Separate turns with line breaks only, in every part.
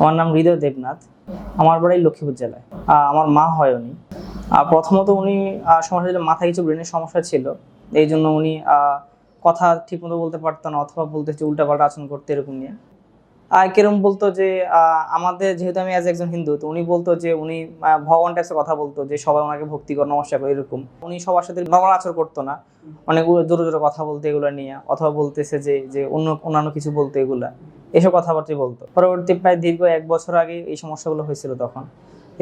আমার নাম হৃদয় দেবনাথ। আমার বাড়ি লক্ষ্মীপুর জেলায়। আমার মা হয় উনি। প্রথমত উনি সমস্যা ছিল মাথায় কিছু ব্রেনের সমস্যা ছিল। এই জন্য উনি কথা ঠিকমতো বলতে পারতো না, অথবা বলতে হচ্ছে উল্টাপাল্টা আচরণ করতে এরকম নিয়ে। কিরম বলতো যে আমাদের, যেহেতু আমি অ্যাজ একজন হিন্দু, তো উনি বলতো যে, উনি ভগবান টাইপসের কথা বলতো যে, সবাই ওনাকে ভক্তি করে, নমস্কার করে, এরকম। উনি সবার সাথে নর্মাল আচরণ করতো না। অনেক জোরে জোরে কথা বলতে এগুলো নিয়ে, অথবা বলতেছে যে যে, অন্য, অন্যান্য কিছু বলতো এগুলা। এসব কথাবার্তা বলতো। পরবর্তী প্রায় দীর্ঘ এক বছর আগে এই সমস্যাগুলো হয়েছিল তখন।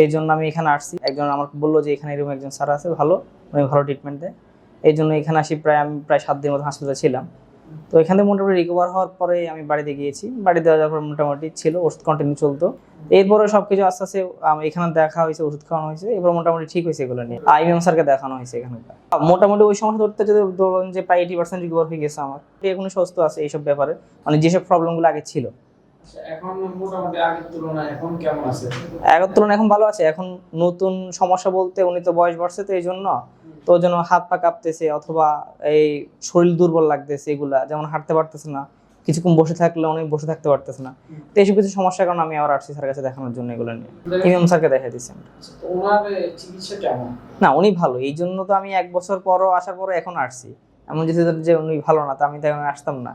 এই জন্য আমি এখানে আসছি। একজন আমাকে বলল যে, এখানে এরকম একজন স্যার আছে, ভালো, উনি ভালো ট্রিটমেন্ট দেয়। এই জন্য এখানে আসি প্রায়, আমি প্রায় সাত দিন মতো হাসপাতালে ছিলাম। তো এখান থেকে মোটামুটি রিকভার হওয়ার পরে আমি বাড়িতে গিয়েছি। বাড়িতে যাওয়ার পর মোটামুটি ছিল ওষুধ কন্টিনিউ চলতো। এরপরে সব কিছু আস্তে আস্তে এখানে দেখা হয়েছে ওষুধ খাওয়ানো হয়েছে। এবার মোটামুটি ঠিক হয়েছে এগুলো নিয়ে। আইএম স্যারকে দেখানো হয়েছে এখানে মোটামুটি ওই সমস্যা ধরতে যদি ধরুন যে প্রায় এইটি পার্সেন্ট রিকভার হয়ে গেছে আমার। এখনও সুস্থ আছে এইসব ব্যাপারে? মানে যেসব প্রবলেমগুলো আগে ছিল।
আচ্ছা, এখন মোটামুটি আগের তুলনায় এখন কেমন আছে?
আগের তুলনায় এখন ভালো আছে। এখন নতুন সমস্যা বলতে উনি তো বয়স বাড়ছে তো এই জন্য। তো যেন হাত পা কাঁপতেছে অথবা এই শরীর দুর্বল লাগতেছে এগুলা যেমন হাঁটতে পারতেছে না কিছুক্ষণ বসে থাকলে অনেক বসে থাকতে পারতেছে না। তো এইসব কিছু সমস্যার কারণে আমি আবার আসছি স্যার কাছে দেখানোর জন্য এগুলো নিয়ে। ইমাম স্যারকে দেখা দিচ্ছি আমরা।
আচ্ছা,
না উনি ভালো। এই জন্য তো আমি এক বছর পরও আসার পরও এখন আসছি এমন যদি যে উনি ভালো না তা আমি তো এখন আসতাম না।